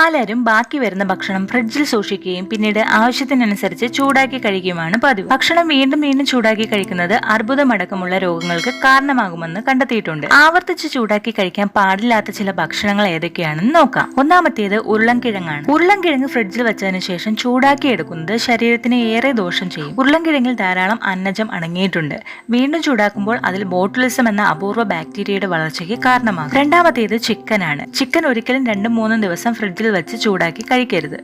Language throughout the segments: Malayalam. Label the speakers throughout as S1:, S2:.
S1: പലരും ബാക്കി വരുന്ന ഭക്ഷണം ഫ്രിഡ്ജിൽ സൂക്ഷിക്കുകയും പിന്നീട് ആവശ്യത്തിനനുസരിച്ച് ചൂടാക്കി കഴിക്കുകയുമാണ് പതിവ്. ഭക്ഷണം വീണ്ടും വീണ്ടും ചൂടാക്കി കഴിക്കുന്നത് അർബുദമടക്കമുള്ള രോഗങ്ങൾക്ക് കാരണമാകുമെന്ന് കണ്ടെത്തിയിട്ടുണ്ട്. ആവർത്തിച്ച് ചൂടാക്കി കഴിക്കാൻ പാടില്ലാത്ത ചില ഭക്ഷണങ്ങൾ ഏതൊക്കെയാണെന്ന് നോക്കാം. ഒന്നാമത്തേത് ഉരുളൻകിഴങ്ങാണ്. ഉരുളൻകിഴങ്ങ് ഫ്രിഡ്ജിൽ വെച്ചതിന് ശേഷം ചൂടാക്കി എടുക്കുന്നത് ശരീരത്തിന് ഏറെ ദോഷം ചെയ്യും. ഉരുളൻകിഴങ്ങിൽ ധാരാളം അന്നജം അടങ്ങിയിട്ടുണ്ട്. വീണ്ടും ചൂടാക്കുമ്പോൾ അതിൽ ബോട്ടുലിസം എന്ന അപൂർവ ബാക്ടീരിയയുടെ വളർച്ചയ്ക്ക് കാരണമാകും. രണ്ടാമത്തേത് ചിക്കനാണ്. ചിക്കൻ ഒരിക്കലും രണ്ടും മൂന്നും ദിവസം ഫ്രിഡ്ജിൽ വെച്ച് ചൂടാക്കി കഴിക്കരുത്.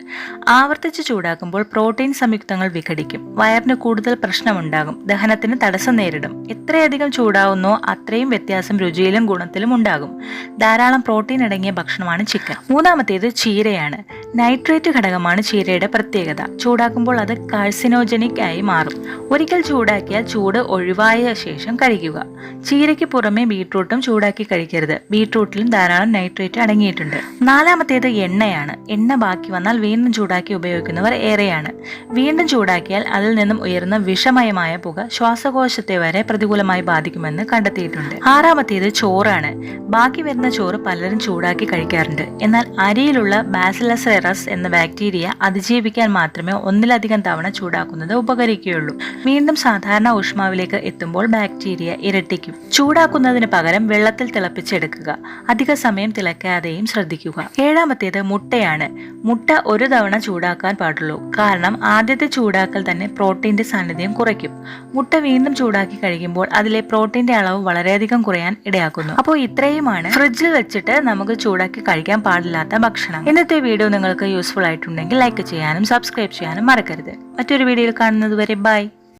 S1: ആവർത്തിച്ച് ചൂടാക്കുമ്പോൾ പ്രോട്ടീൻ സംയുക്തങ്ങൾ വിഘടിക്കും. വയറിന് കൂടുതൽ പ്രശ്നമുണ്ടാകും. ദഹനത്തിന് തടസ്സം നേരിടും. എത്രയധികം ചൂടാവുന്നോ അത്രയും വ്യത്യാസം രുചിയിലും ഗുണത്തിലും ഉണ്ടാകും. ധാരാളം പ്രോട്ടീൻ അടങ്ങിയ ഭക്ഷണമാണ് ചിക്കൻ. മൂന്നാമത്തേത് ചീരയാണ്. നൈട്രേറ്റ് ഘടകമാണ് ചീരയുടെ പ്രത്യേകത. ചൂടാക്കുമ്പോൾ അത് കാഴ്സിനോജനിക് ആയി മാറും. ഒരിക്കൽ ചൂടാക്കിയാൽ ചൂട് ഒഴിവായ ശേഷം കഴിക്കുക ചീരയ്ക്ക് പുറമെ ബീട്രൂട്ടും ചൂടാക്കി കഴിക്കരുത്. ബീട്രൂട്ടിലും ധാരാളം നൈട്രേറ്റ് അടങ്ങിയിട്ടുണ്ട്. നാലാമത്തേത് എണ്ണയാണ്. എണ്ണ ബാക്കി വന്നാൽ വീണ്ടും ചൂടാക്കി ഉപയോഗിക്കുന്നവർ ഏറെയാണ്. വീണ്ടും ചൂടാക്കിയാൽ അതിൽ നിന്നും ഉയർന്ന വിഷമയമായ പുക ശ്വാസകോശത്തെ വരെ പ്രതികൂലമായി ബാധിക്കുമെന്ന് കണ്ടെത്തിയിട്ടുണ്ട്. ആറാമത്തേത് ചോറാണ്. ബാക്കി വരുന്ന ചോറ് പലരും ചൂടാക്കി കഴിക്കാറുണ്ട്. എന്നാൽ അരിയിലുള്ള ബാസിലസ് എറസ് എന്ന ബാക്ടീരിയ അതിജീവിക്കാൻ മാത്രമേ ഒന്നിലധികം തവണ ചൂടാക്കുന്നത് ഉപകരിക്കുകയുള്ളൂ. വീണ്ടും സാധാരണ ഊഷ്മാവിലേക്ക് എത്തുമ്പോൾ ബാക്ടീരിയ ഇരട്ടിക്കും. ചൂടാക്കുന്നതിന് പകരം വെള്ളത്തിൽ തിളപ്പിച്ചെടുക്കുക. അധിക സമയം തിളക്കാതെയും ശ്രദ്ധിക്കുക. ഏഴാമത്തേത് മുട്ടയാണ്. മുട്ട ഒരു തവണ ചൂടാക്കാൻ പാടുള്ളൂ. കാരണം ആദ്യത്തെ ചൂടാക്കൽ തന്നെ പ്രോട്ടീന്റെ സാന്നിധ്യം കുറയ്ക്കും. മുട്ട വീണ്ടും ചൂടാക്കി കഴിക്കുമ്പോൾ അതിലെ പ്രോട്ടീന്റെ അളവ് വളരെയധികം കുറയാൻ ഇടയാക്കുന്നു. അപ്പോൾ ഇത്രയുമാണ്. ഫ്രിഡ്ജിൽ വെച്ചിട്ട് നമുക്ക് ചൂടാക്കി കഴിക്കാൻ പാടില്ലാത്ത ഭക്ഷണം. ഇന്നത്തെ വീഡിയോ നിങ്ങൾക്ക് യൂസ്ഫുൾ ആയിട്ടുണ്ടെങ്കിൽ ലൈക്ക് ചെയ്യാനും സബ്സ്ക്രൈബ് ചെയ്യാനും മറക്കരുത്. മറ്റൊരു വീഡിയോയിൽ കാണുന്നത് വരെ ബൈ